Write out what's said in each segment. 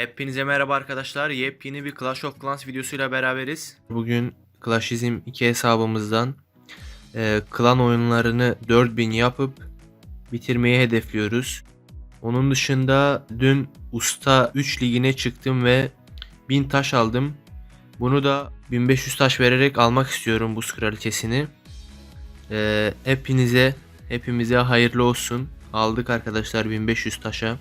Hepinize merhaba arkadaşlar. Yepyeni bir Clash of Clans videosuyla beraberiz. Bugün Clashizm 2 hesabımızdan e, klan oyunlarını 4000 yapıp bitirmeyi hedefliyoruz. Onun dışında dün Usta 3 ligine çıktım ve 1000 taş aldım. Bunu da 1500 taş vererek almak istiyorum buz kraliçesini. E, hepinize hepimize hayırlı olsun. Aldık arkadaşlar 1500 taşa.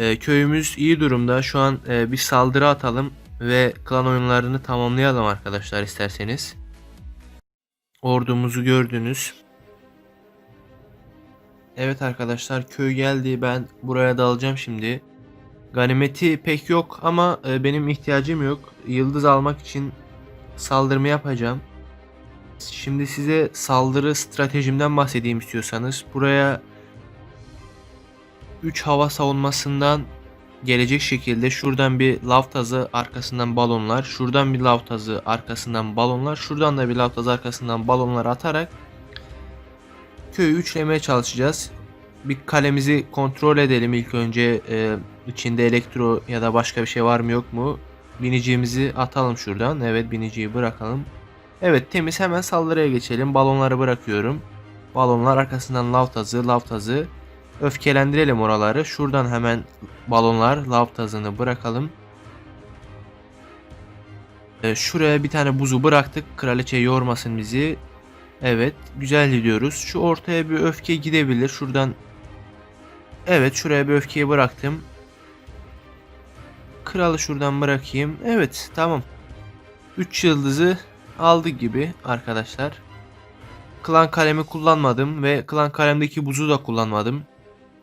Ee, köyümüz iyi durumda. Şu an e, bir saldırı atalım ve klan oyunlarını tamamlayalım arkadaşlar isterseniz. Ordumuzu gördünüz. Evet arkadaşlar köy geldi. Ben buraya dalacağım şimdi. Ganimeti pek yok ama e, benim ihtiyacım yok. Yıldız almak için saldırma yapacağım. Şimdi size saldırı stratejimden bahsedeyim istiyorsanız. Buraya 3 hava savunmasından gelecek şekilde şuradan bir lav tazı arkasından balonlar, şuradan bir lav tazı arkasından balonlar, şuradan da bir lav tazı arkasından balonlar atarak köyü üçlemeye çalışacağız. Bir kalemizi kontrol edelim ilk önce e, içinde elektro ya da başka bir şey var mı yok mu? Biniciğimizi atalım şuradan. Evet biniciyi bırakalım. Evet temiz hemen saldırıya geçelim. Balonları bırakıyorum. Balonlar arkasından lav tazı, lav tazı. Öfkelendirelim oraları. Şuradan hemen balonlar, lav tazını bırakalım. Ee, şuraya bir tane buzu bıraktık. Kraliçe yormasın bizi. Evet, güzel gidiyoruz. Şu ortaya bir öfke gidebilir. Şuradan Evet, şuraya bir öfkeyi bıraktım. Kralı şuradan bırakayım. Evet, tamam. 3 yıldızı aldık gibi arkadaşlar. Klan kalemi kullanmadım ve klan kalemdeki buzu da kullanmadım.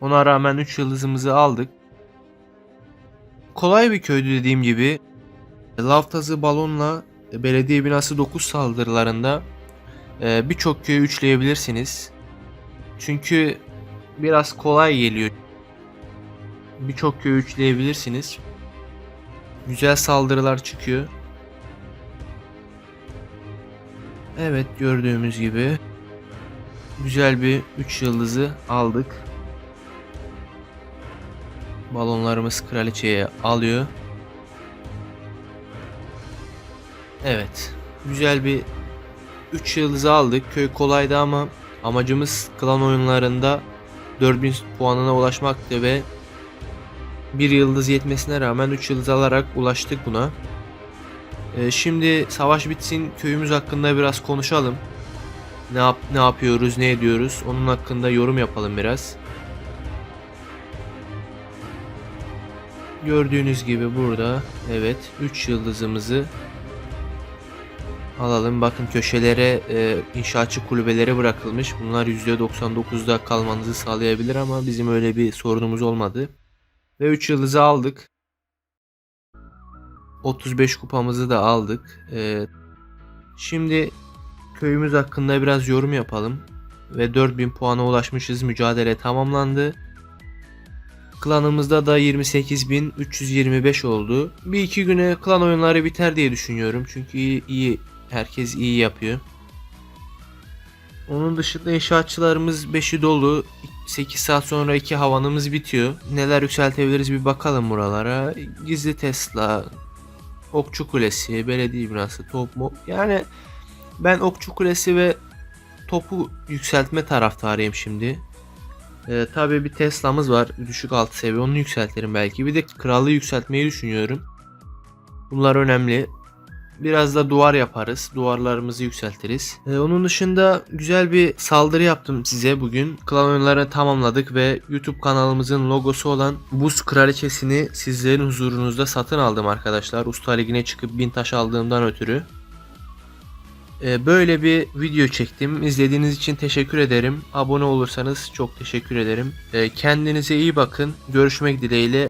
Ona rağmen 3 yıldızımızı aldık. Kolay bir köydü dediğim gibi. Laftazı balonla belediye binası 9 saldırılarında e, birçok köyü üçleyebilirsiniz. Çünkü biraz kolay geliyor. Birçok köyü üçleyebilirsiniz. Güzel saldırılar çıkıyor. Evet gördüğümüz gibi güzel bir 3 yıldızı aldık. Balonlarımız kraliçeye alıyor. Evet. Güzel bir 3 yıldızı aldık. Köy kolaydı ama amacımız klan oyunlarında 4000 puanına ulaşmaktı ve bir yıldız yetmesine rağmen 3 yıldız alarak ulaştık buna. Ee, şimdi savaş bitsin köyümüz hakkında biraz konuşalım. Ne yap ne yapıyoruz, ne ediyoruz? Onun hakkında yorum yapalım biraz. Gördüğünüz gibi burada evet 3 yıldızımızı alalım. Bakın köşelere e, inşaatçı kulübeleri bırakılmış. Bunlar %99'da kalmanızı sağlayabilir ama bizim öyle bir sorunumuz olmadı. Ve 3 yıldızı aldık. 35 kupamızı da aldık. E, şimdi köyümüz hakkında biraz yorum yapalım. Ve 4000 puana ulaşmışız. Mücadele tamamlandı. Klanımızda da 28.325 oldu. Bir iki güne klan oyunları biter diye düşünüyorum. Çünkü iyi, iyi herkes iyi yapıyor. Onun dışında inşaatçılarımız 5'i dolu. 8 saat sonra 2 havanımız bitiyor. Neler yükseltebiliriz bir bakalım buralara. Gizli Tesla, Okçu Kulesi, belediye binası, top mu? Yani ben Okçu Kulesi ve topu yükseltme taraftarıyım şimdi. Ee, tabii bir Tesla'mız var. Düşük alt seviye. Onu yükseltirim belki. Bir de krallığı yükseltmeyi düşünüyorum. Bunlar önemli. Biraz da duvar yaparız. Duvarlarımızı yükseltiriz. Ee, onun dışında güzel bir saldırı yaptım size bugün. Klan oyunlarını tamamladık ve YouTube kanalımızın logosu olan Buz Kraliçesini sizlerin huzurunuzda satın aldım arkadaşlar. Usta Ligi'ne çıkıp 1000 taş aldığımdan ötürü. Ee, Böyle bir video çektim. İzlediğiniz için teşekkür ederim. Abone olursanız çok teşekkür ederim. Ee, Kendinize iyi bakın. Görüşmek dileğiyle.